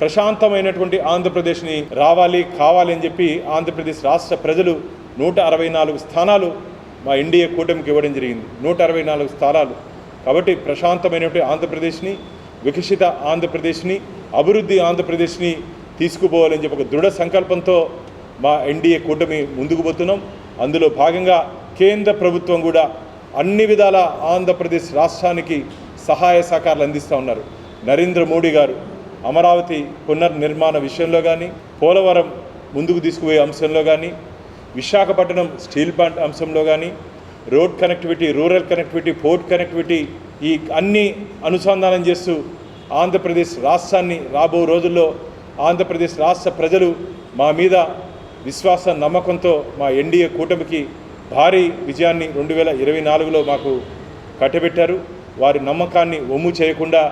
ప్రశాంతమైనటువంటి ఆంధ్రప్రదేశ్ని రావాలి కావాలి అని చెప్పి ఆంధ్రప్రదేశ్ రాష్ట్ర ప్రజలు నూట అరవై నాలుగు స్థానాలు మా ఎన్డీఏ కూటమికి ఇవ్వడం జరిగింది. నూట అరవై నాలుగు స్థానాలు. కాబట్టి ప్రశాంతమైనటువంటి ఆంధ్రప్రదేశ్ని వికసిత ఆంధ్రప్రదేశ్ని అభివృద్ధి ఆంధ్రప్రదేశ్ని తీసుకుపోవాలని చెప్పి ఒక దృఢ సంకల్పంతో మా ఎన్డీఏ కూటమి ముందుకు పోతున్నాం. అందులో భాగంగా కేంద్ర ప్రభుత్వం కూడా అన్ని విధాల ఆంధ్రప్రదేశ్ రాష్ట్రానికి సహాయ సహకారాలు అందిస్తూ ఉన్నారు. నరేంద్ర మోడీ గారు అమరావతి పునర్నిర్మాణ విషయంలో కానీ పోలవరం ముందుకు తీసుకుపోయే అంశంలో కానీ విశాఖపట్నం స్టీల్ ప్లాంట్ అంశంలో కానీ road connectivity rural connectivity port connectivity ఈ అన్ని అనుసంధానం చేస్తూ ఆంధ్రప్రదేశ్ రాష్ట్రాన్ని రాబో రోజుల్లో ఆంధ్రప్రదేశ్ రాష్ట్ర ప్రజలు మా మీద విశ్వాస నమ్మకంతో మా ఎన్డీఏ కూటమికి భారీ విజయాన్ని రెండు వేల ఇరవై నాలుగులో మాకు కట్టబెట్టారు. వారి నమ్మకాన్ని ఒమ్ము చేయకుండా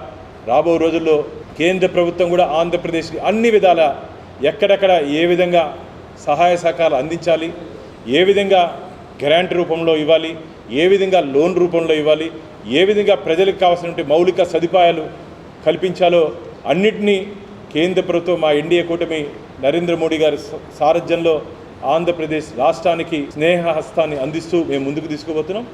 రాబో రోజుల్లో కేంద్ర ప్రభుత్వం కూడా ఆంధ్రప్రదేశ్కి అన్ని విధాల ఎక్కడెక్కడ ఏ విధంగా సహాయ సహకారాలు అందించాలి ఏ విధంగా గ్రాంట్ రూపంలో ఇవ్వాలి ఏ విధంగా లోన్ రూపంలో ఇవ్వాలి ఏ విధంగా ప్రజలకు కావాల్సినటువంటి మౌలిక సదుపాయాలు కల్పించాలో అన్నిటినీ కేంద్ర ప్రభుత్వం మా ఎన్డీఏ కూటమి నరేంద్ర మోడీ గారి సారథ్యంలో ఆంధ్రప్రదేశ్ రాష్ట్రానికి స్నేహ హస్తాన్ని అందిస్తూ మేము ముందుకు తీసుకుపోతున్నాం.